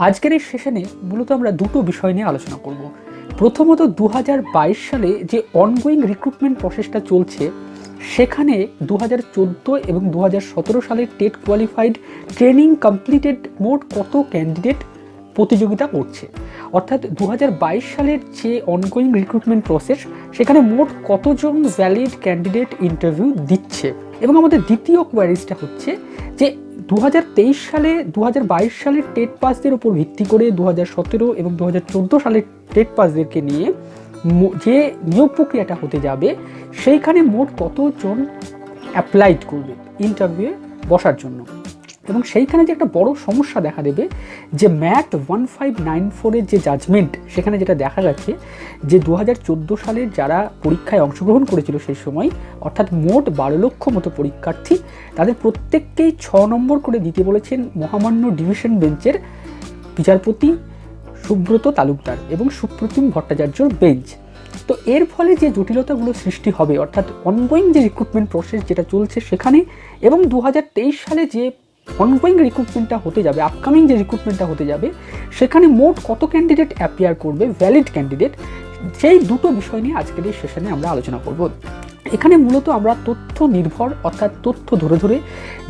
আজকের এই সেশনে মূলত আমরা দুটো বিষয় নিয়ে আলোচনা করব। প্রথমত দু হাজার বাইশ সালে যে অনগোয়িং রিক্রুটমেন্ট প্রসেসটা চলছে, সেখানে দু হাজার চোদ্দ এবং দু হাজার সতেরো সালের টেট কোয়ালিফাইড ট্রেনিং কমপ্লিটেড মোট কত ক্যান্ডিডেট প্রতিযোগিতা করছে। অর্থাৎ দু হাজার বাইশ সালের যে অনগোয়িং রিক্রুটমেন্ট প্রসেস সেখানে মোট কতজন ভ্যালিড ক্যান্ডিডেট ইন্টারভিউ দিচ্ছে? এবং আমাদের দ্বিতীয় কোয়ারিজটা হচ্ছে যে দু হাজার তেইশ সালে দু হাজার বাইশ সালের টেট পাসদের উপর ভিত্তি করে দু হাজার সতেরো এবং দু হাজার চোদ্দ সালের টেট পাসদেরকে নিয়ে যে নিয়োগ প্রক্রিয়াটা হতে যাবে, সেইখানে মোট কতজন অ্যাপ্লাইড করবে ইন্টারভিউয়ে বসার জন্য? এবং সেইখানে যে একটা বড় সমস্যা দেখা দেবে, যে ম্যাট ওয়ান ফাইভ নাইন ফোরের যে জাজমেন্ট সেখানে যেটা দেখা গেছে, যে দু হাজার চোদ্দ সালের যারা পরীক্ষায় অংশগ্রহণ করেছিল সেই সময়, অর্থাৎ মোট বারো লক্ষ মতো পরীক্ষার্থী, তাদের প্রত্যেককেই ছ নম্বর করে দিতে বলেছেন মহামান্য ডিভিশন বেঞ্চের বিচারপতি সুব্রত তালুকদার এবং সুপ্রতিম ভট্টাচার্যর বেঞ্চ। তো এর ফলে যে জটিলতাগুলো সৃষ্টি হবে, অর্থাৎ অনগোয়িং যে রিক্রুটমেন্ট প্রসেস যেটা চলছে সেখানে, এবং দু হাজার তেইশ সালে যে অনগোয়িং রিক্রুটমেন্টটা হতে যাবে আপকামিং যে রিক্রুটমেন্টটা হতে যাবে, সেখানে মোট কত ক্যান্ডিডেট অ্যাপিয়ার করবে ভ্যালিড ক্যান্ডিডেট সেই দুটো বিষয় নিয়ে আজকের এই সেশনে আমরা আলোচনা করব। এখানে মূলত আমরা তথ্য নির্ভর, অর্থাৎ তথ্য ধরে ধরে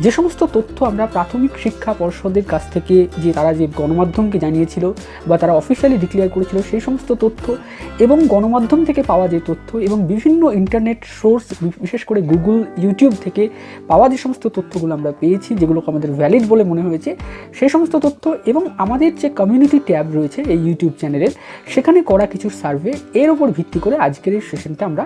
যে সমস্ত তথ্য আমরা প্রাথমিক শিক্ষা পর্ষদের কাছ থেকে যে তারা যে গণমাধ্যমকে জানিয়েছিল বা তারা অফিসিয়ালি ডিক্লেয়ার করেছিল সেই সমস্ত তথ্য এবং গণমাধ্যম থেকে পাওয়া যে তথ্য এবং বিভিন্ন ইন্টারনেট সোর্স বিশেষ করে গুগল ইউটিউব থেকে পাওয়া যে সমস্ত তথ্যগুলো আমরা পেয়েছি, যেগুলোকে আমাদের ভ্যালিড বলে মনে হয়েছে, সেই সমস্ত তথ্য এবং আমাদের যে কমিউনিটি ট্যাব রয়েছে এই ইউটিউব চ্যানেলের সেখানে করা কিছু সার্ভে এর উপর ভিত্তি করে আজকের এই সেশনটা আমরা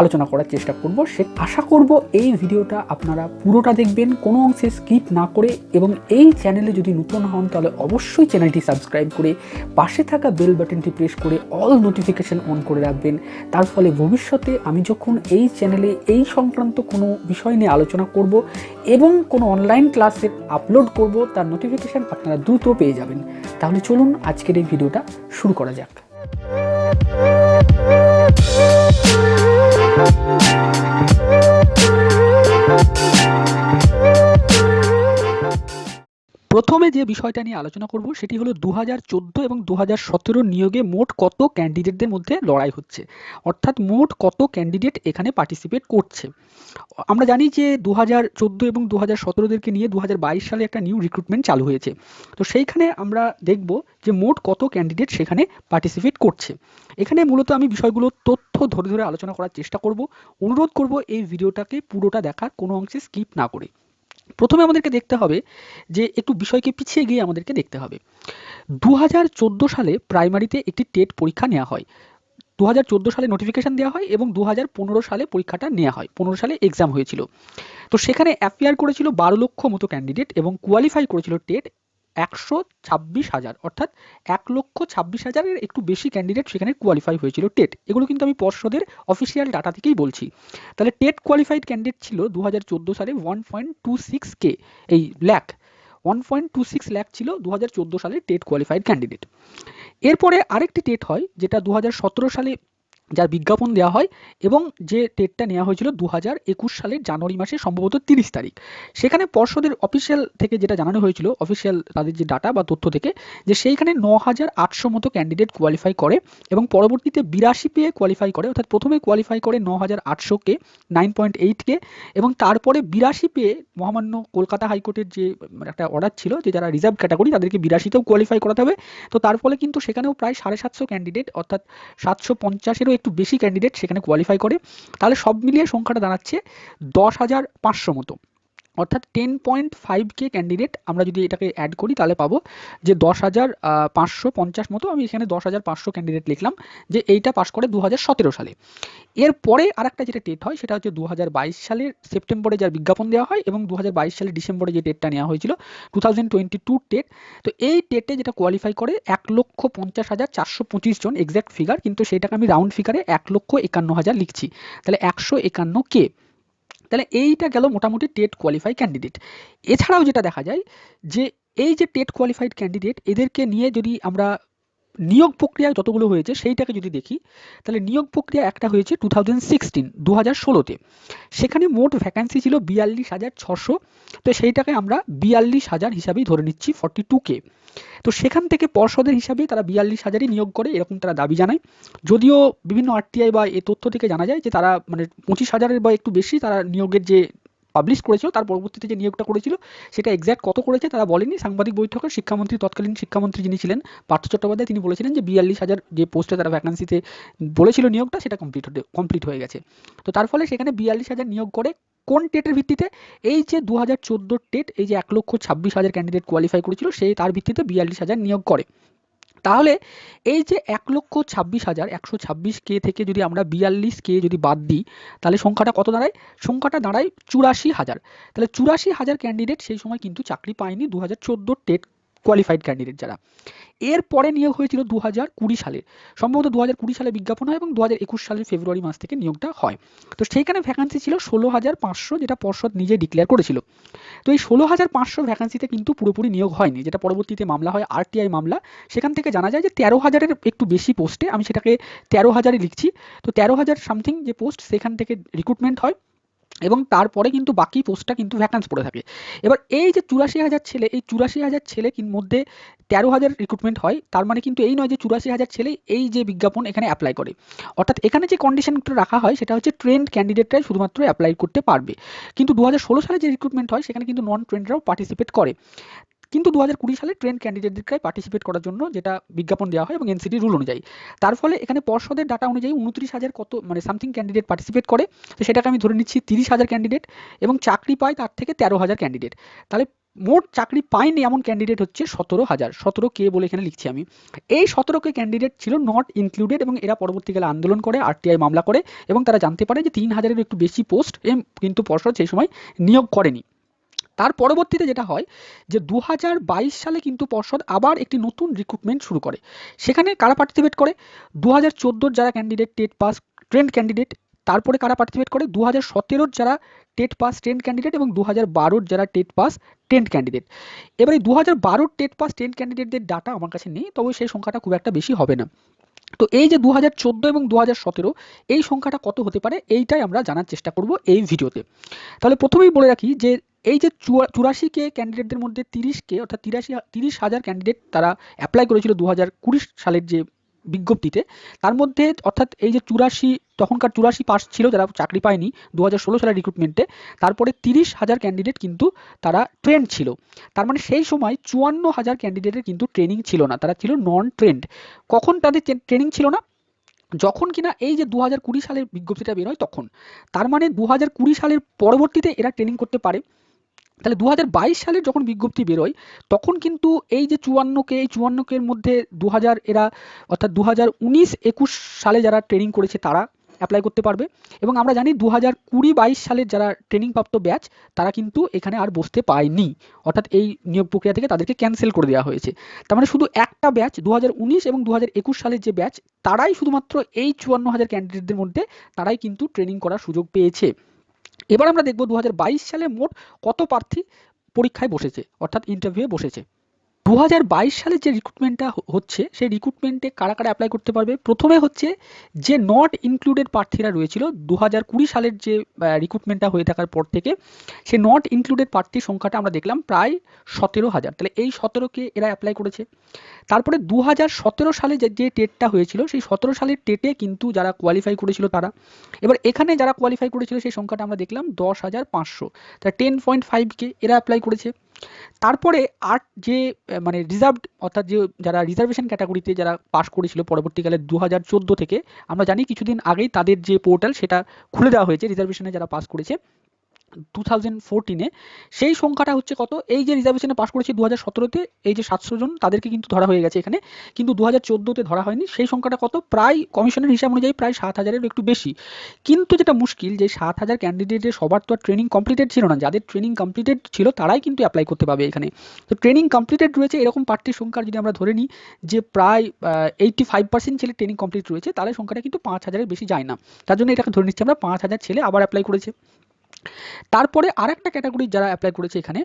আলোচনা করার চেষ্টা করব। সে আশা করব এই ভিডিওটা আপনারা পুরোটা দেখবেন, কোনো অংশে স্কিপ না করে এবং এই চ্যানেলে যদি নতুন হন, তাহলে অবশ্যই চ্যানেলটি সাবস্ক্রাইব করে পাশে থাকা বেল বাটনটি প্রেস করে অল নোটিফিকেশন অন করে রাখবেন। তার ফলে ভবিষ্যতে আমি যখন এই চ্যানেলে এই সংক্রান্ত কোনো বিষয় নিয়ে আলোচনা করব এবং কোনো অনলাইন ক্লাসের আপলোড করব, তার নোটিফিকেশান আপনারা দ্রুত পেয়ে যাবেন। তাহলে চলুন আজকের এই ভিডিওটা শুরু করা যাক। Música প্রথমে যে বিষয়টা নিয়ে আলোচনা করব সেটি হলো দু হাজার চোদ্দ এবং দু হাজার সতেরো নিয়োগে মোট কত ক্যান্ডিডেটদের মধ্যে লড়াই হচ্ছে? অর্থাৎ মোট কত ক্যান্ডিডেট এখানে পার্টিসিপেট করছে? আমরা জানি যে দু হাজার চোদ্দ এবং দু হাজার সতেরোদেরকে নিয়ে দু হাজার বাইশ সালে একটা নিউ রিক্রুটমেন্ট চালু হয়েছে। তো সেইখানে আমরা দেখব যে মোট কত ক্যান্ডিডেট সেখানে পার্টিসিপেট করছে। এখানে মূলত আমি বিষয়গুলো তথ্য ধরে ধরে আলোচনা করার চেষ্টা করব। অনুরোধ করব এই ভিডিওটাকে পুরোটা দেখার, কোনো অংশে স্কিপ না করে। প্রথমে আমাদেরকে দেখতে হবে যে একটু বিষয়কে পিছিয়ে গিয়ে আমাদেরকে দেখতে হবে। দু হাজার চোদ্দ সালে প্রাইমারিতে একটি টেট পরীক্ষা নেওয়া হয়। দু হাজার চোদ্দ সালে নোটিফিকেশান দেওয়া হয় এবং দু হাজার পনেরো সালে পরীক্ষাটা নেওয়া হয়। পনেরো সালে এক্সাম হয়েছিল। তো সেখানে অ্যাপিয়ার করেছিল বারো লক্ষ মতো ক্যান্ডিডেট এবং কোয়ালিফাই করেছিল টেট একশো ছাব্বিশ হাজার, অর্থাৎ এক লক্ষ ছাব্বিশ হাজারের একটু বেশি ক্যান্ডিডেট সেখানে কোয়ালিফাই হয়েছিল টেট। এগুলো কিন্তু আমি পর্ষদের অফিসিয়াল ডাটা থেকেই বলছি। তাহলে টেট কোয়ালিফাইড ক্যান্ডিডেট ছিল দু হাজার চোদ্দ সালে ওয়ান পয়েন্ট টু সিক্স কে এই lakh. One point two six lakh ছিল দু হাজার চোদ্দ সালে টেট কোয়ালিফাইড ক্যান্ডিডেট এরপরে আরেকটি টেট হয়, যেটা দু হাজার সতেরো সালে যার বিজ্ঞাপন দেওয়া হয় এবং যে টেটটা নেওয়া হয়েছিল দু হাজার একুশ সালের জানুয়ারি মাসে, সম্ভবত তিরিশ তারিখ। সেখানে পর্ষদের অফিসিয়াল থেকে যেটা জানানো হয়েছিল অফিসিয়াল তাদের যে ডাটা বা তথ্য থেকে, যে সেইখানে ন হাজার আটশো মতো ক্যান্ডিডেট কোয়ালিফাই করে এবং পরবর্তীতে বিরাশি পেয়ে কোয়ালিফাই করে, অর্থাৎ প্রথমে কোয়ালিফাই করে ন হাজার আটশোকে নাইন পয়েন্ট এইটকে এবং তারপরে বিরাশি পেয়ে মহামান্য কলকাতা হাইকোর্টের যে একটা অর্ডার ছিল যে যারা রিজার্ভ ক্যাটাগরি তাদেরকে বিরাশিতেও কোয়ালিফাই করাতে হবে। তো তার ফলে কিন্তু সেখানেও প্রায় সাড়ে সাতশো ক্যান্ডিডেট অর্থাৎ সাতশো পঞ্চাশেরও একটু বেশি ক্যান্ডিডেট সেখানে কোয়ালিফাই করে, তাহলে সব মিলিয়ে সংখ্যাটা দাঁড়াচ্ছে দশ হাজার পাঁচশো মতো। অর্থাৎ ten point five K candidate আমরা যদি এটাকে অ্যাড করি, তাহলে পাবো যে দশ হাজার পাঁচশো পঞ্চাশ মতো আমি এখানে দশ হাজার পাঁচশো ক্যান্ডিডেট লিখলাম, যে এইটা পাশ করে দু হাজার সতেরো সালে। এরপরে আরেকটা যেটা টেট হয়, সেটা হচ্ছে দু হাজার বাইশ সালের সেপ্টেম্বরে যার বিজ্ঞাপন দেওয়া হয় এবং দু হাজার বাইশ সালের ডিসেম্বরে যে ডেটটা নেওয়া হয়েছিল two thousand twenty two TET তো এই টেটে যেটা কোয়ালিফাই করে, এক লক্ষ পঞ্চাশ হাজার চারশো পঁচিশ জন এক্স্যাক্ট ফিগার কিন্তু সেটাকে আমি রাউন্ড ফিগারে এক লক্ষ একান্ন হাজার লিখছি। তাহলে একশো একান্ন কে তাহলে এইটা গেল মোটামুটি টেট কোয়ালিফাই ক্যান্ডিডেট এছাড়াও যেটা দেখা যায় যে এই যে টেট কোয়ালিফাইড ক্যান্ডিডেট এদেরকে নিয়ে যদি আমরা নিয়োগ প্রক্রিয়া যতগুলো হয়েছে সেইটাকে যদি দেখি, তাহলে নিয়োগ প্রক্রিয়া একটা হয়েছে টু থাউজেন্ড সিক্সটিন দু হাজার ষোলোতে। সেখানে মোট ভ্যাকান্সি ছিল বিয়াল্লিশ হাজার ছশো। তো সেইটাকে আমরা বিয়াল্লিশ হাজার হিসাবেই ধরে নিচ্ছি ফর্টি টু কে। তো সেখান থেকে পর্ষদের হিসাবে তারা বিয়াল্লিশ হাজারই নিয়োগ করে, এরকম তারা দাবি জানায়। যদিও বিভিন্ন আরটিআই বা এ তথ্য থেকে জানা যায় যে তারা মানে পঁচিশ হাজারের বা একটু বেশি তারা নিয়োগের যে পাবলিশ করেছিল, তার পরবর্তীতে যে নিয়োগটা করেছিল, সেটা এক্স্যাক্ট কত করেছে তারা বলেনি। সাংবাদিক বৈঠকে শিক্ষামন্ত্রী, তৎকালীন শিক্ষামন্ত্রী যিনি ছিলেন, পার্থ চট্টোপাধ্যায়, তিনি বলেছিলেন যে বিয়াল্লিশ হাজার যে পোস্টে তারা ভ্যাকান্সিতে বলেছিল নিয়োগটা, সেটা কমপ্লিট হতে কমপ্লিট হয়ে গেছে। তো তার ফলে সেখানে বিয়াল্লিশ হাজার নিয়োগ করে কোন টেটের ভিত্তিতে? এই যে দু হাজার টেট, এই যে এক লক্ষ ছাব্বিশ হাজার ক্যান্ডিডেট কোয়ালিফাই করেছিল সেই তার ভিত্তিতে বিয়াল্লিশ হাজার নিয়োগ করে। তাহলে এই যে এক লক্ষ ছাব্বিশ হাজার একশো ছাব্বিশ কে থেকে যদি আমরা বিয়াল্লিশ কে যদি বাদ দিই, তাহলে সংখ্যাটা কত দাঁড়ায়? সংখ্যাটা দাঁড়ায় চুরাশি হাজার। তাহলে চুরাশি হাজার ক্যান্ডিডেট সেই সময় কিন্তু চাকরি পায়নি। দু হাজার টেট কোয়ালিফাইড ক্যান্ডিডেট যারা। এর পরে নিয়োগ হয়েছিল দু হাজার কুড়ি সালে। সম্ভবত দু হাজার কুড়ি সালে বিজ্ঞাপন হয় এবং দু হাজার একুশ সালের ফেব্রুয়ারি মাস থেকে নিয়োগটা হয়। তো সেইখানে ভ্যাকান্সি ছিল ষোলো হাজার পাঁচশো যেটা পর্ষদ নিজে ডিক্লেয়ার করেছিল। তো এই ষোলো হাজার পাঁচশো ভ্যাকান্সিতে কিন্তু পুরোপুরি নিয়োগ হয়নি। যেটা পরবর্তীতে মামলা হয় আরটিআই মামলা। সেখান থেকে জানা যায় যে তেরো হাজারের একটু বেশি পোস্টে আমি সেটাকে তেরো হাজারে লিখছি। তো তেরো হাজার সামথিং যে পোস্ট সেখান থেকে রিক্রুটমেন্ট হয়। এবং তারপরে কিন্তু বাকি পোস্টটা কিন্তু ভ্যাকান্স পড়ে থাকে। এবার এই যে চুরাশি হাজার ছেলে, এই চুরাশি হাজার ছেলে মধ্যে তেরো হাজার রিক্রুটমেন্ট হয়, তার মানে কিন্তু এই নয় যে চুরাশি হাজার ছেলে এই যে বিজ্ঞাপন এখানে অ্যাপ্লাই করে। অর্থাৎ এখানে যে কন্ডিশনটা রাখা হয়, সেটা হচ্ছে ট্রেন্ড ক্যান্ডিডেটরাই শুধুমাত্র অ্যাপ্লাই করতে পারবে। কিন্তু দু হাজার ষোলো সালে যে রিক্রুটমেন্ট হয়, সেখানে কিন্তু নন ট্রেন্ডরাও পার্টিসিপেট করে। কিন্তু দু হাজার কুড়ি সালে ট্রেন ক্যান্ডিডেটদেরকে পার্টিসিপেট করার জন্য যেটা বিজ্ঞাপন দেওয়া হয় এবং এনসিটি রুল অনুযায়ী। তার ফলে এখানে পর্ষদের ডাটা অনুযায়ী উনত্রিশ হাজার কত মানে সামথিং ক্যান্ডিডেট পার্টিসিপেট করে। তো সেটাকে আমি ধরে নিচ্ছি তিরিশ হাজার ক্যান্ডিডেট এবং চাকরি পায় তার থেকে তেরো হাজার ক্যান্ডিডেট তাহলে মোট চাকরি পায়নি এমন ক্যান্ডিডেট হচ্ছে সতেরো হাজার। সতেরো কে বলে এখানে লিখছি আমি। এই সতেরো কে ক্যান্ডিডেট ছিল নট ইনক্লুডেড এবং এরা পরবর্তীকালে আন্দোলন করে আরটিআই মামলা করে এবং তারা জানতে পারে যে তিন হাজারের একটু বেশি পোস্ট কিন্তু পর্ষদ সেই সময় নিয়োগ করেনি। তার পরবর্তীতে যেটা হয় যে দু হাজার বাইশ সালে কিন্তু পর্ষদ আবার একটি নতুন রিক্রুটমেন্ট শুরু করে। সেখানে কারা পার্টিসিপেট করে? দু হাজার যারা candidate TET pass trained candidate তারপরে কারা পার্টিসিপেট করে? দু হাজার যারা টেট পাস টেন্ট ক্যান্ডিডেট এবং দু হাজার যারা টেট পাস টেন্ট ক্যান্ডিডেট এবারে দু হাজার বারোর টেট পাস টেন্ট ক্যান্ডিডেটদের ডাটা আমার কাছে নেই, তবে সেই সংখ্যাটা খুব একটা বেশি হবে না। তো এই যে দু হাজার চোদ্দ এবং দু হাজার সতেরো, এই সংখ্যাটা কত হতে পারে এইটাই আমরা জানার চেষ্টা করব এই ভিডিওতে। তাহলে প্রথমেই বলে রাখি যে এই যে চুরাশি কে ক্যান্ডিডেটদের মধ্যে তিরিশ কে অর্থাৎ তিরাশি, তিরিশ হাজার ক্যান্ডিডেট তারা অ্যাপ্লাই করেছিল দু হাজার কুড়ি সালের যে বিজ্ঞপ্তিতে। তার মধ্যে অর্থাৎ এই যে চুরাশি, তখনকার চুরাশি পাস ছিল, যারা চাকরি পায়নি দু হাজার ষোলো সালের রিক্রুটমেন্টে তারপরে তিরিশ হাজার ক্যান্ডিডেট কিন্তু তারা ট্রেন্ড ছিল। তার মানে সেই সময় চুয়ান্ন হাজার ক্যান্ডিডেটের কিন্তু ট্রেনিং ছিল না, তারা ছিল নন ট্রেন্ড কখন তাদের ট্রেনিং ছিল না? যখন কিনা এই যে দু হাজার কুড়ি সালের বিজ্ঞপ্তিটা বেরোয় তখন। তার মানে দু হাজার কুড়ি সালের পরবর্তীতে এরা ট্রেনিং করতে পারে। তাহলে দু সালের যখন বিজ্ঞপ্তি বেরোয়, তখন কিন্তু এই যে চুয়ান্নকে, এই চুয়ান্নকের মধ্যে দু হাজার এরা, অর্থাৎ দু হাজার সালে যারা ট্রেনিং করেছে তারা অ্যাপ্লাই করতে পারবে। এবং আমরা জানি দু হাজার কুড়ি বাইশ সালের যারা ট্রেনিংপ্রাপ্ত ব্যাচ তারা কিন্তু এখানে আর বসতে পায়নি। অর্থাৎ এই নিয়োগ প্রক্রিয়া থেকে তাদেরকে ক্যান্সেল করে দেওয়া হয়েছে। তার মানে শুধু একটা ব্যাচ দু হাজার উনিশ এবং দু হাজার একুশ সালের যে ব্যাচ তারাই শুধুমাত্র এই চুয়ান্ন হাজার ক্যান্ডিডেটদের মধ্যে তারাই কিন্তু ট্রেনিং করার সুযোগ পেয়েছে। এবার আমরা দেখব দু হাজার বাইশ সালে মোট কত প্রার্থী পরীক্ষায় বসেছে, অর্থাৎ ইন্টারভিউয়ে বসেছে। দু সালে যে রিক্রুটমেন্টটা হচ্ছে, সেই রিক্রুটমেন্টে কারা কারা অ্যাপ্লাই করতে পারবে? প্রথমে হচ্ছে যে নট ইনক্লুডেড প্রার্থীরা রয়েছিল দু হাজার কুড়ি সালের যে রিক্রুটমেন্টটা হয়ে থাকার পর থেকে, সে নট ইনক্লুডেড প্রার্থীর সংখ্যাটা আমরা দেখলাম প্রায় সতেরো হাজার। তাহলে এই সতেরোকে এরা অ্যাপ্লাই করেছে। তারপরে দু হাজার সতেরো সালে যে যে টেটটা হয়েছিল, সেই সতেরো সালের টেটে কিন্তু যারা কোয়ালিফাই করেছিল তারা, এবার এখানে যারা কোয়ালিফাই করেছিল সেই সংখ্যাটা আমরা দেখলাম দশ হাজার পাঁচশো। তা টেন পয়েন্ট ফাইভকে এরা অ্যাপ্লাই করেছে। তারপরে আর যে মানে রিজার্ভড অর্থাৎ যে যারা রিজার্ভেশন ক্যাটাগরিতে যারা পাশ করেছিল পরবর্তীকালে দু হাজার চোদ্দ থেকে, আমরা জানি কিছুদিন আগেই তাদের যে পোর্টাল সেটা খুলে দেওয়া হয়েছে রিজার্ভেশনে যারা পাস করেছে। টু থাউজেন্ড ফোরটিনে সেই সংখ্যাটা হচ্ছে কত? এই যে রিজার্ভেশনে পাস করেছে দু হাজার সতেরোতে এই যে সাতশো জন, তাদেরকে কিন্তু ধরা হয়ে গেছে এখানে। কিন্তু দু হাজার চোদ্দোতে ধরা হয়নি। সেই সংখ্যাটা কত? প্রায় কমিশনের হিসাব অনুযায়ী প্রায় সাত হাজারের একটু বেশি। কিন্তু যেটা মুশকিল যে সাত হাজার ক্যান্ডিডেটের সবার তো আর ট্রেনিং কমপ্লিটেড ছিল না। যাদের ট্রেনিং কমপ্লিটেড ছিল, তারাই কিন্তু অ্যাপ্লাই করতে পারবে এখানে। তো ট্রেনিং কমপ্লিটেড রয়েছে, এরকম প্রার্থীর সংখ্যা যদি আমরা ধরে নিই যে প্রায় এইটটি ফাইভ পার্সেন্ট ছেলে ট্রেনিং কমপ্লিট রয়েছে, তাহলে সংখ্যাটা কিন্তু পাঁচ হাজারের বেশি যায় না। তার জন্য এটাকে ধরে নিচ্ছি আমরা, পাঁচ হাজার ছেলে আবার অ্যাপ্লাই করেছে। তারপরে আর একটা ক্যাটাগরি যারা অ্যাপ্লাই করেছে এখানে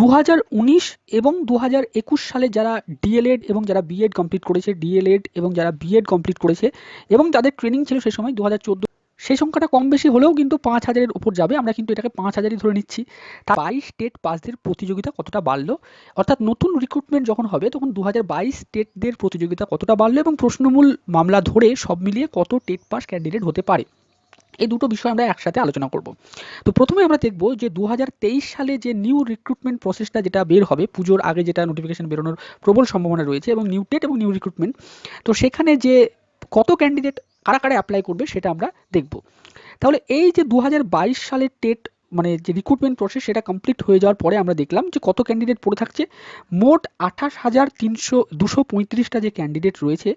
দু হাজার উনিশ এবং দু হাজার একুশ সালে যারা ডিএলএড এবং যারা বিএড কমপ্লিট করেছে ডিএলএড এবং যারা বিএড কমপ্লিট করেছে এবং যাদের ট্রেনিং ছিল সেই সময় দু হাজার চোদ্দ সেই সংখ্যাটা কম বেশি হলেও কিন্তু পাঁচ হাজারের উপর যাবে। আমরা কিন্তু এটাকে পাঁচ হাজারই ধরে নিচ্ছি। তা বাইশ স্টেট পাসদের প্রতিযোগিতা কতটা বাড়লো? অর্থাৎ নতুন রিক্রুটমেন্ট যখন হবে, তখন দু হাজার বাইশ স্টেটদের প্রতিযোগিতা কতটা বাড়লো এবং প্রশ্নমূল মামলা ধরে সব মিলিয়ে কত টেট পাস ক্যান্ডিডেট হতে পারে? এই দুটো বিষয় আমরা একসাথে আলোচনা করব। তো প্রথমে আমরা দেখব যে দু হাজার তেইশ সালে যে নিউ রিক্রুটমেন্ট প্রসেসটা যেটা বের হবে, পুজোর আগে যেটা নোটিফিকেশান বেরোনোর প্রবল সম্ভাবনা রয়েছে এবং নিউ টেট এবং নিউ রিক্রুটমেন্ট তো সেখানে যে কত ক্যান্ডিডেট কারা কারা অ্যাপ্লাই করবে সেটা আমরা দেখব। তাহলে এই যে দু সালের টেট মানে যে রিক্রুটমেন্ট প্রসেস সেটা কমপ্লিট হয়ে যাওয়ার পরে আমরা দেখলাম যে কত ক্যান্ডিডেট পড়ে থাকছে। মোট আঠাশ হাজার তিনশো, দুশো পঁয়ত্রিশটা যে ক্যান্ডিডেট রয়েছে,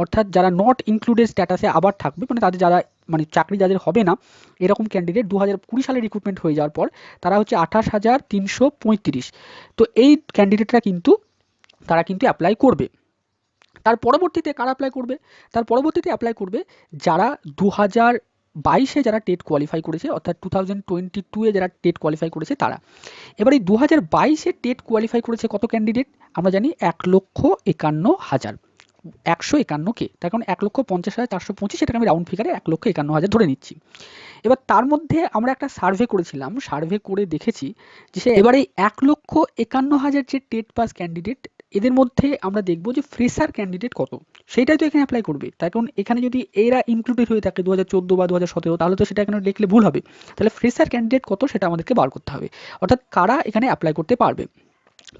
অর্থাৎ যারা নট ইনক্লুডেড স্ট্যাটাসে আবার থাকবে মানে তাদের যারা মানে চাকরি যাদের হবে না, এরকম ক্যান্ডিডেট দু হাজার কুড়ি সালে রিক্রুটমেন্ট হয়ে যাওয়ার পর তারা হচ্ছে আঠাশ হাজার তিনশো পঁয়ত্রিশ। তো এই ক্যান্ডিডেটরা কিন্তু, তারা কিন্তু অ্যাপ্লাই করবে। তার পরবর্তীতে কারা অ্যাপ্লাই করবে? তার পরবর্তীতে অ্যাপ্লাই করবে যারা দু হাজার বাইশে যারা টেট কোয়ালিফাই করেছে, অর্থাৎ টু থাউজেন্ড টোয়েন্টি টুয়ে যারা টেট কোয়ালিফাই করেছে তারা। এবার এই দু হাজার বাইশে টেট কোয়ালিফাই করেছে কত ক্যান্ডিডেট আমরা জানি এক লক্ষ একান্ন হাজার। একশো একান্ন কে তার কারণ এক লক্ষ পঞ্চাশ হাজার চারশো পঁচিশ, সেটাকে আমি রাউন্ড ফিগারে এক লক্ষ একান্ন হাজার ধরে নিচ্ছি। এবার তার মধ্যে আমরা একটা সার্ভে করেছিলাম। সার্ভে করে দেখেছি যে সে এবারে এক লক্ষ একান্ন হাজার যে টেট পাস ক্যান্ডিডেট এদের মধ্যে আমরা দেখব যে ফ্রেশার ক্যান্ডিডেট কত। সেটাই তো এখানে অ্যাপ্লাই করবে। তার কারণ এখানে যদি এরা ইনক্লুডেড হয়ে থাকে দু হাজার চোদ্দ বা দু হাজার সতেরো, তাহলে তো সেটা এখানে লিখলে ভুল হবে। তাহলে ফ্রেশার ক্যান্ডিডেট কত সেটা আমাদেরকে বার করতে হবে। অর্থাৎ কারা এখানে অ্যাপ্লাই করতে পারবে?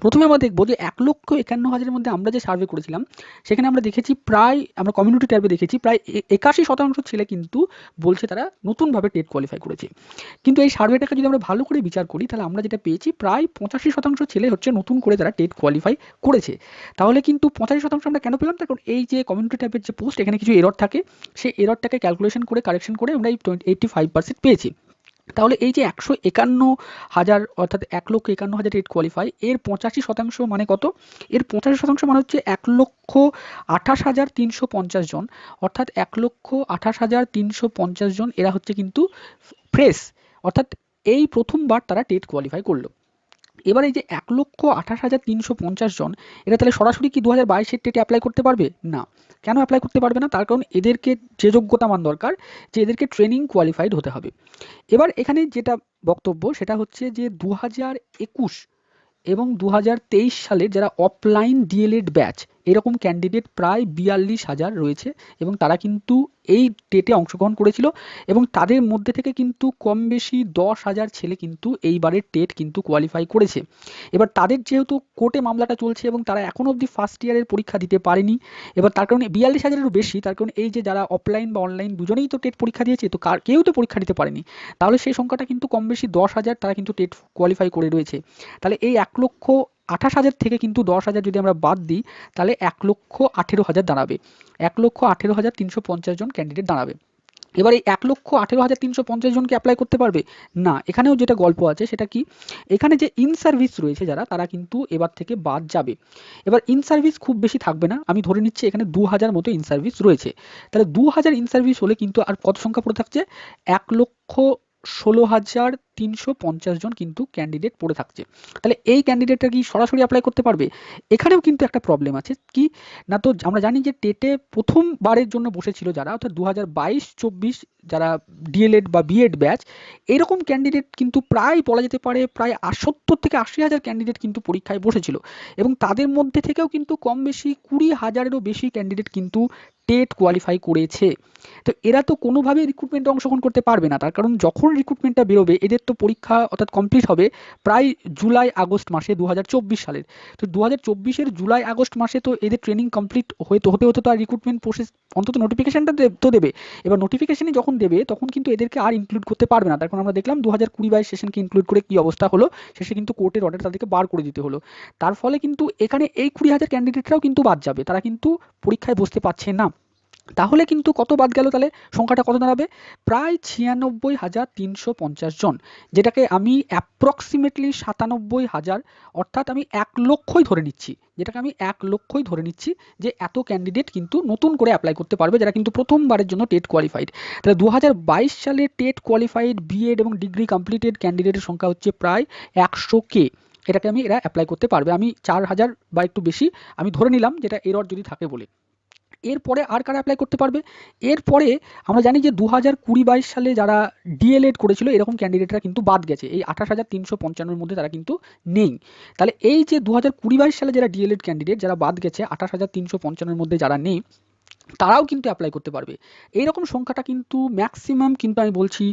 প্রথমে আমরা দেখব যে এক লক্ষ একান্ন হাজারের মধ্যে আমরা যে সার্ভে করেছিলাম, সেখানে আমরা দেখেছি প্রায়, আমরা কমিউনিটি ট্যাবে দেখেছি প্রায় একাশি শতাংশ ছেলে কিন্তু বলছে তারা নতুনভাবে টেট কোয়ালিফাই করেছে। কিন্তু এই সার্ভেটাকে যদি আমরা ভালো করে বিচার করি, তাহলে আমরা যেটা পেয়েছি প্রায় পঁচাশি শতাংশ ছেলে হচ্ছে নতুন করে তারা টেট কোয়ালিফাই করেছে। তাহলে কিন্তু পঁচাশি শতাংশ আমরা কেন পেলাম? তার কারণ এই যে কমিউনিটি ট্যাবের যে পোস্ট এখানে কিছু এরর থাকে। সেই এররটাকে ক্যালকুলেশন করে কারেকশন করে আমরা এই টোয়েন্টি এইটটি ফাইভ পার্সেন্ট পেয়েছি। তাহলে এই যে একশো একান্ন হাজার, অর্থাৎ এক লক্ষ একান্ন হাজার রেট কোয়ালিফাই এর পঁচাশি শতাংশ মানে কত? এর পঁচাশি শতাংশ মানে হচ্ছে এক লক্ষ আঠাশ হাজার তিনশো পঞ্চাশ জন। অর্থাৎ এক লক্ষ আঠাশ হাজার তিনশো পঞ্চাশ জন, এরা হচ্ছে কিন্তু ফ্রেশ অর্থাৎ এই প্রথমবার তারা টেট কোয়ালিফাই করল। এবার এই যে এক লক্ষ আঠাশ হাজার তিনশো পঞ্চাশ জন এটা তাহলে সরাসরি কি দু হাজার বাইশের টেটে অ্যাপ্লাই করতে পারবে? না। কেন অ্যাপ্লাই করতে পারবে না? তার কারণ এদেরকে যে যোগ্যতা মান দরকার, যে এদেরকে ট্রেনিং কোয়ালিফাইড হতে হবে। এবার এখানে যেটা বক্তব্য, সেটা হচ্ছে যে দু হাজার একুশ এবং দু হাজার তেইশ সালের যারা অফলাইন ডিএলএড ব্যাচ এরকম ক্যান্ডিডেট প্রায় বিয়াল্লিশ হাজার রয়েছে এবং তারা কিন্তু এই টেটে অংশগ্রহণ করেছিল এবং তাদের মধ্যে থেকে কিন্তু কম বেশি দশ হাজার ছেলে কিন্তু এইবারের টেট কিন্তু কোয়ালিফাই করেছে। এবার তাদের যেহেতু কোর্টে মামলাটা চলছে এবং তারা এখনও অবধি ফার্স্ট ইয়ারের পরীক্ষা দিতে পারেনি, এবার তার কারণে বিয়াল্লিশ হাজারেরও বেশি, তার কারণে এই যে যারা অফলাইন বা অনলাইন দুজনেই তো টেট পরীক্ষা দিয়েছে, তো কার কেউ তো পরীক্ষা দিতে পারেনি, তাহলে সেই সংখ্যাটা কিন্তু কম বেশি দশ হাজার তারা কিন্তু টেট কোয়ালিফাই করে রয়েছে। তাহলে এই এক লক্ষ আঠাশ হাজার থেকে কিন্তু দশ হাজার যদি আমরা বাদ দিই, তাহলে এক লক্ষ আঠেরো হাজার দাঁড়াবে। এক লক্ষ আঠেরো হাজার তিনশো পঞ্চাশ জন ক্যান্ডিডেট দাঁড়াবে। এবার এই এক লক্ষ আঠেরো হাজার তিনশো পঞ্চাশ জনকে অ্যাপ্লাই করতে পারবে? না, এখানেও যেটা গল্প আছে সেটা কি? এখানে যে ইন সার্ভিস রয়েছে যারা, তারা কিন্তু এবার থেকে বাদ যাবে। এবার ইন সার্ভিস খুব বেশি থাকবে না, আমি ধরে নিচ্ছি এখানে দু হাজার মতো ইন সার্ভিস রয়েছে। তাহলে দু হাজার ইন সার্ভিস হলে কিন্তু আর কত সংখ্যা পড়ে থাকছে? এক লক্ষ ষোলো হাজার তিনশো পঞ্চাশ জন কিন্তু ক্যান্ডিডেট পড়ে থাকছে। তাহলে এই ক্যান্ডিডেটটা কি সরাসরি অ্যাপ্লাই করতে পারবে? এখানেও কিন্তু একটা প্রবলেম আছে। কি? না তো আমরা জানি যে টেটে প্রথমবারের জন্য বসেছিল যারা, অর্থাৎ দু হাজার যারা ডিএলএড বা বিএড ব্যাচ এরকম ক্যান্ডিডেট কিন্তু প্রায় বলা যেতে পারে প্রায় সত্তর থেকে আশি হাজার ক্যান্ডিডেট কিন্তু পরীক্ষায় বসেছিল। এবং তাদের মধ্যে থেকেও কিন্তু কম বেশি কুড়ি হাজারেরও বেশি ক্যান্ডিডেট কিন্তু টেট কোয়ালিফাই করেছে। তো এরা তো কোনোভাবেই রিক্রুটমেন্টে অংশগ্রহণ করতে পারবে না। তার কারণ যখন রিক্রুটমেন্টটা বেরোবে, এদের তো পরীক্ষা অর্থাৎ কমপ্লিট হবে প্রায় জুলাই আগস্ট মাসে দু হাজার চব্বিশ সালের। তো দু হাজার জুলাই আগস্ট মাসে তো এদের ট্রেনিং কমপ্লিট হতে হতে হতে তো আর রিক্রুটমেন্ট প্রসেস অন্তত নোটিফিকেশনটা তো দেবে। এবার নোটিফিকেশনে যখন দেবে, তখন কিন্তু এদেরকে আর ইনক্লুড করতে পারবে না। তার কারণ আমরা দেখলাম দু হাজার কুড়ি বাইশ সেশনকে ইনক্লুড করে কী অবস্থা হলো, শেষে কিন্তু কোর্টের অর্ডার তাদেরকে বার করে দিতে হলো। তার ফলে কিন্তু এখানে এই কুড়ি হাজার ক্যান্ডিডেটরাও কিন্তু বাদ যাবে। তারা কিন্তু পরীক্ষায় বসতে পারছে না। তাহলে কিন্তু কত বাদ গেল তাহলে? সংখ্যাটা কত দাঁড়াবে? প্রায় ছিয়ানব্বই হাজার তিনশো পঞ্চাশ জন, যেটাকে আমি অ্যাপ্রক্সিমেটলি সাতানব্বই হাজার, অর্থাৎ আমি এক লক্ষই ধরে নিচ্ছি। যেটাকে আমি এক লক্ষই ধরে নিচ্ছি যে এত ক্যান্ডিডেট কিন্তু নতুন করে অ্যাপ্লাই করতে পারবে যারা কিন্তু প্রথমবারের জন্য টেট কোয়ালিফাইড তাহলে দু হাজার বাইশ সালে টেট কোয়ালিফাইড বিএড এবং ডিগ্রি কমপ্লিটেড ক্যান্ডিডেটের সংখ্যা হচ্ছে প্রায় একশো কে। এটাকে আমি এরা অ্যাপ্লাই করতে পারবে। আমি চার হাজার বা একটু বেশি আমি ধরে নিলাম, যেটা এরর যদি থাকে বলে। এরপরে আর কারা অ্যাপ্লাই করতে পারবে? এরপরে আমরা জানি যে দু হাজার কুড়ি বাইশ সালে যারা ডিএলএড করেছিল, এরকম ক্যান্ডিডেটরা কিন্তু বাদ গেছে। এই আঠাশ হাজার তিনশো পঞ্চান্নর মধ্যে তারা কিন্তু নেই। তাহলে এই যে দু হাজার কুড়ি বাইশ সালে যারা ডিএলএড ক্যান্ডিডেট যারা বাদ গেছে, আঠাশ হাজার তিনশো পঞ্চান্নর মধ্যে যারা নেই তারাও কিন্তু অ্যাপ্লাই করতে পারবে। এইরকম সংখ্যাটা কিন্তু ম্যাক্সিমাম কিন্তু আমি বলছি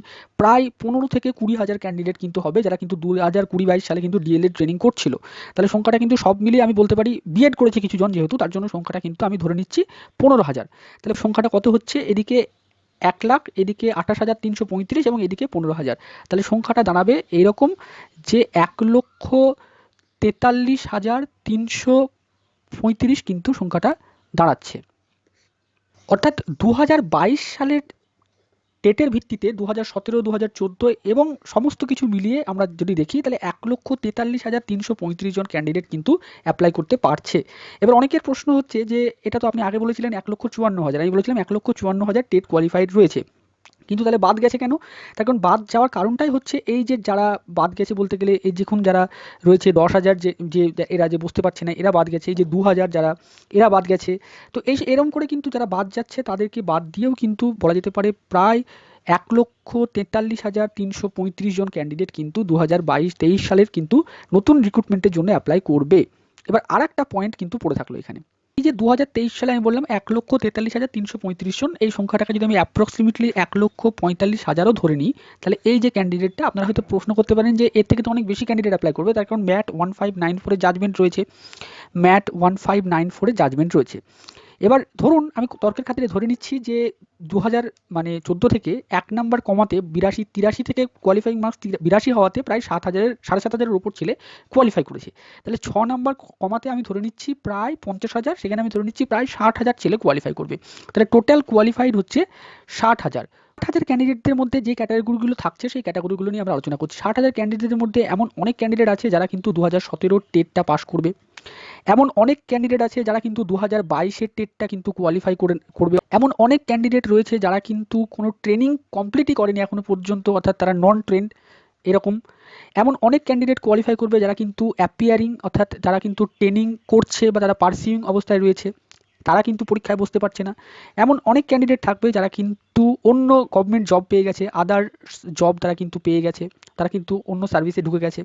প্রায় পনেরো থেকে কুড়ি হাজার ক্যান্ডিডেট কিন্তু হবে, যারা কিন্তু দু হাজার কুড়ি বাইশ সালে কিন্তু ডিএলএড ট্রেনিং করছিল। তাহলে সংখ্যাটা কিন্তু সব মিলিয়ে আমি বলতে পারি বিএড করেছে কিছু জন যেহেতু, তার জন্য সংখ্যাটা কিন্তু আমি ধরে নিচ্ছি পনেরো হাজার। তাহলে সংখ্যাটা কত হচ্ছে? এদিকে এক লাখ, এদিকে আঠাশ হাজার তিনশো পঁয়ত্রিশ এবং এদিকে পনেরো হাজার। তাহলে সংখ্যাটা দাঁড়াবে এইরকম যে এক লক্ষ তেতাল্লিশ হাজার তিনশো পঁয়ত্রিশ কিন্তু সংখ্যাটা দাঁড়াচ্ছে। অর্থাৎ দু হাজার বাইশ সালের টেটের ভিত্তিতে দু হাজার সতেরো দু হাজার চোদ্দ এবং সমস্ত কিছু মিলিয়ে আমরা যদি দেখি, তাহলে এক লক্ষ তেতাল্লিশ হাজার তিনশো পঁয়ত্রিশ জন ক্যান্ডিডেট কিন্তু অ্যাপ্লাই করতে পারছে। এবার অনেকের প্রশ্ন হচ্ছে যে, এটা তো আপনি আগে বলেছিলেন এক লক্ষ চুয়ান্ন হাজার। আমি বলেছিলাম এক লক্ষ চুয়ান্ন হাজার টেট কোয়ালিফাইড রয়েছে। কিন্তু তাহলে বাদ গেছে কেন? তার কারণ বাদ যাওয়ার কারণটাই হচ্ছে এই যে যারা বাদ গেছে বলতে গেলে, এই যখন যারা রয়েছে, দশ হাজার যে যে এরা যে বুঝতে পারছে না, এরা বাদ গেছে, এই যে দু হাজার যারা, এরা বাদ গেছে। তো এই এরম করে কিন্তু যারা বাদ যাচ্ছে, তাদেরকে বাদ দিয়েও কিন্তু বলা যেতে পারে প্রায় এক লক্ষ তেতাল্লিশ হাজার তিনশো পঁয়ত্রিশ জন ক্যান্ডিডেট কিন্তু দু হাজার বাইশ, তেইশ সালের কিন্তু নতুন রিক্রুটমেন্টের জন্য অ্যাপ্লাই করবে। এবার আর একটা পয়েন্ট কিন্তু পড়ে থাকল এখানে। এই যে দু হাজার তেইশ সালে আমি বললাম এক লক্ষ তেতাল্লিশ হাজার তিনশো পঁয়ত্রিশ জন, এই সংখ্যাটাকে যদি আমি অ্যাপ্রক্সিমেটলি এক লক্ষ পঁয়তাল্লিশ হাজারও ধরে নিই, তাহলে এই যে ক্যান্ডিডেটটা আপনারা হয়তো প্রশ্ন করতে পারেন যে এর থেকে তো অনেক বেশি ক্যান্ডিডেট অ্যাপ্লাই করবে, তার কারণ ম্যাট ওয়ান ফাইভ নাইন ফোরে জাজমেন্ট রয়েছে। ম্যাট ওয়ান ফাইভ নাইন ফোরে জাজমেন্ট রয়েছে। এবার ধরুন আমি তর্কের খাতিরে ধরে নিচ্ছি যে দু হাজার মানে চোদ্দ থেকে এক নাম্বার কমাতে বিরাশি, তিরাশি থেকে কোয়ালিফাইং মার্কস বিরাশি হওয়াতে প্রায় সাত হাজারের, সাড়ে সাত হাজারের উপর ছেলে কোয়ালিফাই করেছে। তাহলে ছ নাম্বার কমাতে আমি ধরে নিচ্ছি প্রায় পঞ্চাশ হাজার, সেখানে আমি ধরে নিচ্ছি প্রায় ষাট হাজার ছেলে কোয়ালিফাই করবে। তাহলে টোটাল কোয়ালিফাইড হচ্ছে ষাট হাজার। ষাট হাজার ক্যান্ডিডেটদের মধ্যে যে ক্যাটাগরিগুলো থাকছে, সেই ক্যাটাগরিগুলো নিয়ে আমরা আলোচনা করছি। ষাট হাজার ক্যান্ডিডেটের মধ্যে এমন অনেক ক্যান্ডিডেট আছে যারা কিন্তু দু হাজার সতেরোর টেটটা পাস করবে। এমন অনেক ক্যান্ডিডেট আছে যারা কিন্তু দু হাজার বাইশের টেটটা কিন্তু কোয়ালিফাই করে, করবে। এমন অনেক ক্যান্ডিডেট রয়েছে যারা কিন্তু কোনো ট্রেনিং কমপ্লিটই করেনি এখনও পর্যন্ত, অর্থাৎ তারা নন ট্রেন্ড এরকম। এমন অনেক ক্যান্ডিডেট কোয়ালিফাই করবে যারা কিন্তু অ্যাপিয়ারিং অর্থাৎ যারা কিন্তু ট্রেনিং করছে বা তারা পার্সিউইং অবস্থায় রয়েছে। তারা কিন্তু পরীক্ষায় বসতে পারছে না। এমন অনেক ক্যান্ডিডেট থাকবে যারা কিন্তু অন্য গভর্নমেন্ট জব পেয়ে গেছে আদার জব তারা কিন্তু পেয়ে গেছে, তারা কিন্তু অন্য সার্ভিসে ঢুকে গেছে।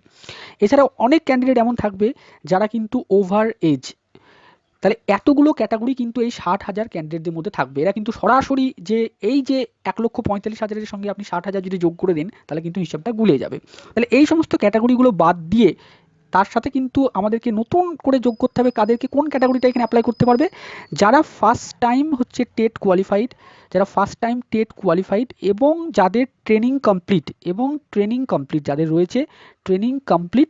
এছাড়াও অনেক ক্যান্ডিডেট এমন থাকবে যারা কিন্তু ওভার এজ তাহলে এতগুলো ক্যাটাগরি কিন্তু এই ষাট হাজার ক্যান্ডিডেটদের মধ্যে থাকবে। এরা কিন্তু সরাসরি যে এই যে এক লক্ষ পঁয়তাল্লিশ হাজারের সঙ্গে আপনি ষাট হাজার যদি যোগ করে দেন, তাহলে কিন্তু হিসাবটা গুলিয়ে যাবে। তাহলে এই সমস্ত ক্যাটাগরিগুলো বাদ দিয়ে তার সাথে কিন্তু আমাদেরকে নতুন করে যোগ করতে হবে কাদেরকে কোন ক্যাটাগরিটা এখানে অ্যাপ্লাই করতে পারবে। যারা ফার্স্ট টাইম হচ্ছে টেট কোয়ালিফাইড যারা ফার্স্ট টাইম টেট কোয়ালিফাইড এবং যাদের ট্রেনিং কমপ্লিট এবং ট্রেনিং কমপ্লিট যাদের রয়েছে ট্রেনিং কমপ্লিট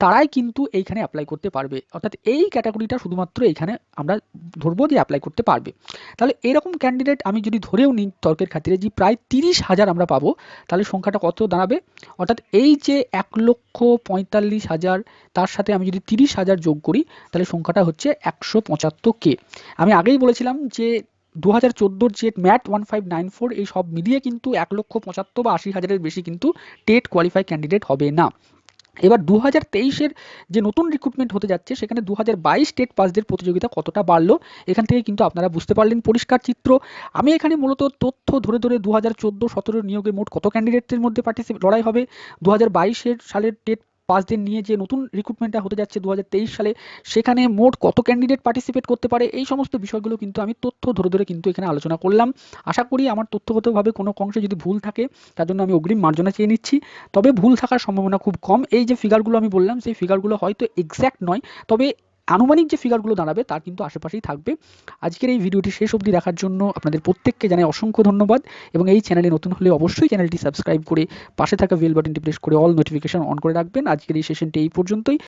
তারাই কিন্তু এইখানে অ্যাপ্লাই করতে পারবে। অর্থাৎ এই ক্যাটাগরিটা শুধুমাত্র এইখানে আমরা ধরবো যে অ্যাপ্লাই করতে পারবে। তাহলে এরকম ক্যান্ডিডেট আমি যদি ধরেও নিই তর্কের খাতিরে, যে প্রায় তিরিশ হাজার আমরা পাবো, তাহলে সংখ্যাটা কত দাঁড়াবে? অর্থাৎ এই যে এক লক্ষ পঁয়তাল্লিশ হাজার, তার সাথে আমি যদি তিরিশ হাজার যোগ করি, তাহলে সংখ্যাটা হচ্ছে একশো পঁচাত্তর কে। আমি আগেই বলেছিলাম যে দু হাজার চোদ্দোর যে MAT one five nine four, এই সব মিলিয়ে কিন্তু এক লক্ষ পঁচাত্তর বা আশি হাজারের বেশি কিন্তু টেট কোয়ালিফাই ক্যান্ডিডেট হবে না। এবার দু হাজার তেইশের যে নতুন রিক্রুটমেন্ট হতে যাচ্ছে, সেখানে দু হাজার বাইশ স্টেট পাসদের প্রতিযোগিতা কতটা বাড়লো, এখান থেকে কিন্তু আপনারা বুঝতে পারলেন পরিষ্কার চিত্র। আমি এখানে মূলত তথ্য ধরে ধরে দু হাজার চোদ্দ সতেরো নিয়োগে মোট কত ক্যান্ডিডেটদের মধ্যে পার্টিসিপেট লড়াই হবে? দু হাজার বাইশের সালের টেট পাঁচ দিন নিয়ে যে নতুন রিক্রুটমেন্টটা হতে যাচ্ছে দু হাজার তেইশ সালে, সেখানে মোট কত ক্যান্ডিডেট পার্টিসিপেট করতে পারে? এই সমস্ত বিষয়গুলো কিন্তু আমি তথ্য ধরে ধরে কিন্তু এখানে আলোচনা করলাম। আশা করি আমার তথ্যগতভাবে কোনো অংশে যদি ভুল থাকে, তার জন্য আমি অগ্রিম মার্জনা চেয়ে নিচ্ছি। তবে ভুল থাকার সম্ভাবনা খুব কম। এই যে ফিগারগুলো আমি বললাম, সেই ফিগারগুলো হয়তো এক্স্যাক্ট নয়, তবে আনুমানিক যে ফিগারগুলো দাঁড়াবে, তার কিন্তু আশেপাশেই থাকবে। আজকের এই ভিডিওটি শেষ অবধি দেখার জন্য আপনাদের প্রত্যেককে জানাই অসংখ্য ধন্যবাদ এবং এই চ্যানেলে নতুন হলে অবশ্যই চ্যানেলটি সাবস্ক্রাইব করে পাশে থাকা বেল বাটনটি প্রেস করে অল নোটিফিকেশান অন করে রাখবেন। আজকের এই সেশনটি এই পর্যন্তই।